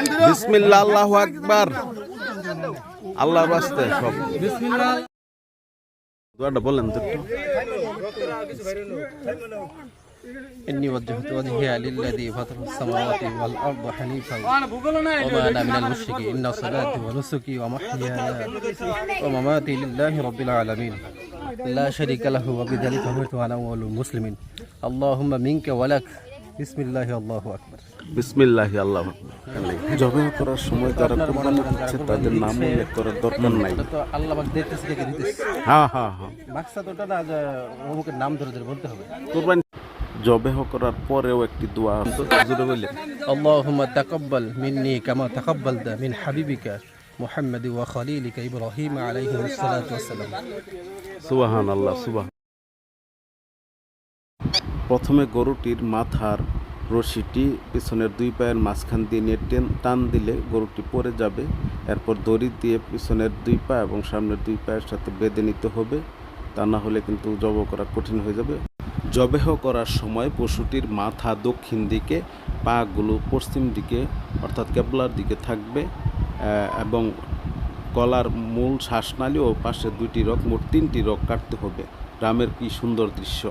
বিসমিল্লাহ আল্লাহু আকবার আল্লাহর রাস্তে সব দোয়াটা বলেন তো একটু إني وجهت وجهي للذي فطر السماوات والأرض حنيفا وما أنا من المشركين إن صلاتي ونسكي ومحياي ومماتي لله رب العالمين لا شريك له وبذلك أمرت وأنا أول المسلمين اللهم منك ولك بسم الله الله أكبر বিসমিল্লাহি আল্লাহ জবে করার সময় যারা কোরবানি দিচ্ছে তাদের নাম উল্লেখ করার দরকার নাই। তো আল্লাহ পাক দেখতেছে কে দিতেছে? হ্যাঁ হ্যাঁ হ্যাঁ। মাকসাদ ওটা না যে অমুকের নাম ধরে ধরে বলতে হবে। কোরবানি জবেহ করার পরেও একটি দোয়া আছে। হুজুরে বলে আল্লাহুম্মা তাকাব্বাল মিন্নি কামা তাকাব্বালতা মিন হাবিবিকা মুহাম্মাদি ওয়া খলিলিকা ইব্রাহিম আলাইহি সালাতু ওয়াসসালাম সুবহানাল্লাহ সুবহান। প্রথমে গরুটির মাথার রশিটি পিছনের দুই পায়ের মাঝখান দিয়ে নিয়ে টেন টান দিলে গরুটি পড়ে যাবে। এরপর দড়ি দিয়ে পিছনের দুই পা এবং সামনের দুই পায়ের সাথে বেঁধে নিতে হবে। তা না হলে কিন্তু জব করা কঠিন হয়ে যাবে। জবেহ করার সময় পশুটির মাথা দক্ষিণ দিকে, পাগুলো পশ্চিম দিকে, অর্থাৎ কেবলার দিকে থাকবে এবং গলার মূল শ্বাসনালী ও পাশে দুইটি রক, মোট তিনটি রক কাটতে হবে। গ্রামের কি সুন্দর দৃশ্য।